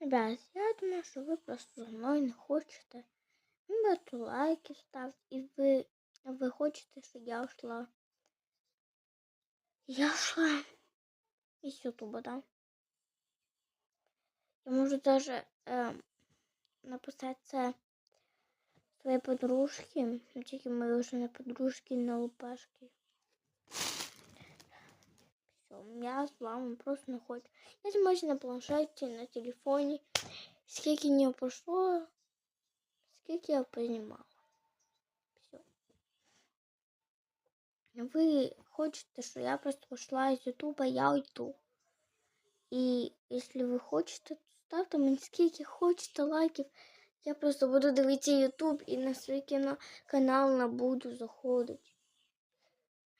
Ребят, я думаю, що ви просто за мною не хочете. Ви просто лайки ставте, і ви, ви хочете, щоб я йшла. Я йшла із Ютуба, да? Я можу даже е, написати це своїй подружці, ну, тільки ми вже не подружки, не. Все, я з вами просто не хочу. Я знімаюсь на планшеті, на телефоні. Скільки не пройшло, скільки я познімала. Все. Ви хочете, що я просто пішла із Ютуба, я уйду. І якщо ви хочете, то ставте мені скільки хочете лайків. Я просто буду дивитися Ютуб і на свій кіно канал набуду заходити.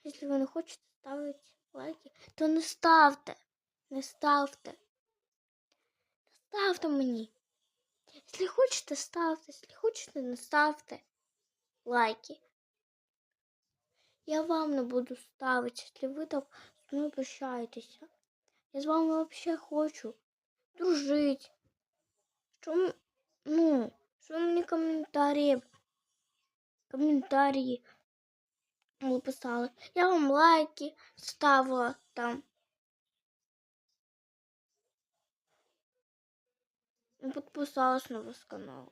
Якщо ви не хочете ставити лайки, то не ставте. Не ставте. Не ставте мені. Якщо хочете, ставте. Якщо хочете, не ставте лайки. Я вам не буду ставити, якщо ви так з мною прощаєтеся. Я з вами взагалі хочу дружити. Що, м- ну, що ви мені коментарі, коментарі ви писали. Я вам лайки ставила там. І підписалась на ваш канал.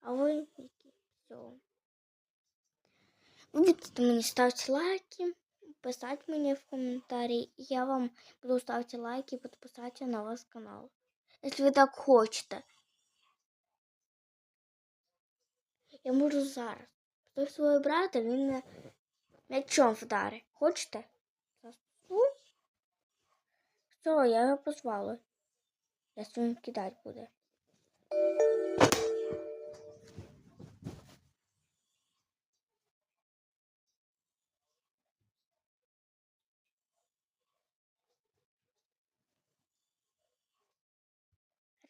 А ви які? Все. Ви будете мені ставити лайки, писати мені в коментарі. І я вам буду ставити лайки і підписатися на ваш канал. Якщо ви так хочете. Я можу зараз. Той свого брата він не м'ячом вдарить. Хочете? Засу? Все, я його позвала. Я своїм кидати буде.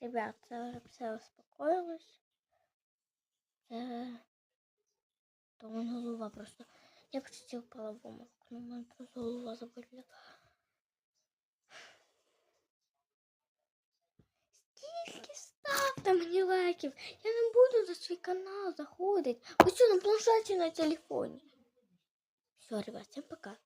Ребят, це вже все успокоїлось. Це то мене голова просто. Я почти впала в оморок, но мене просто голова заболіла. Скільки ставте мені лайків? Я не буду за свій канал заходити. Ось що на планшеті на телефоні. Все, ребят, всем пока.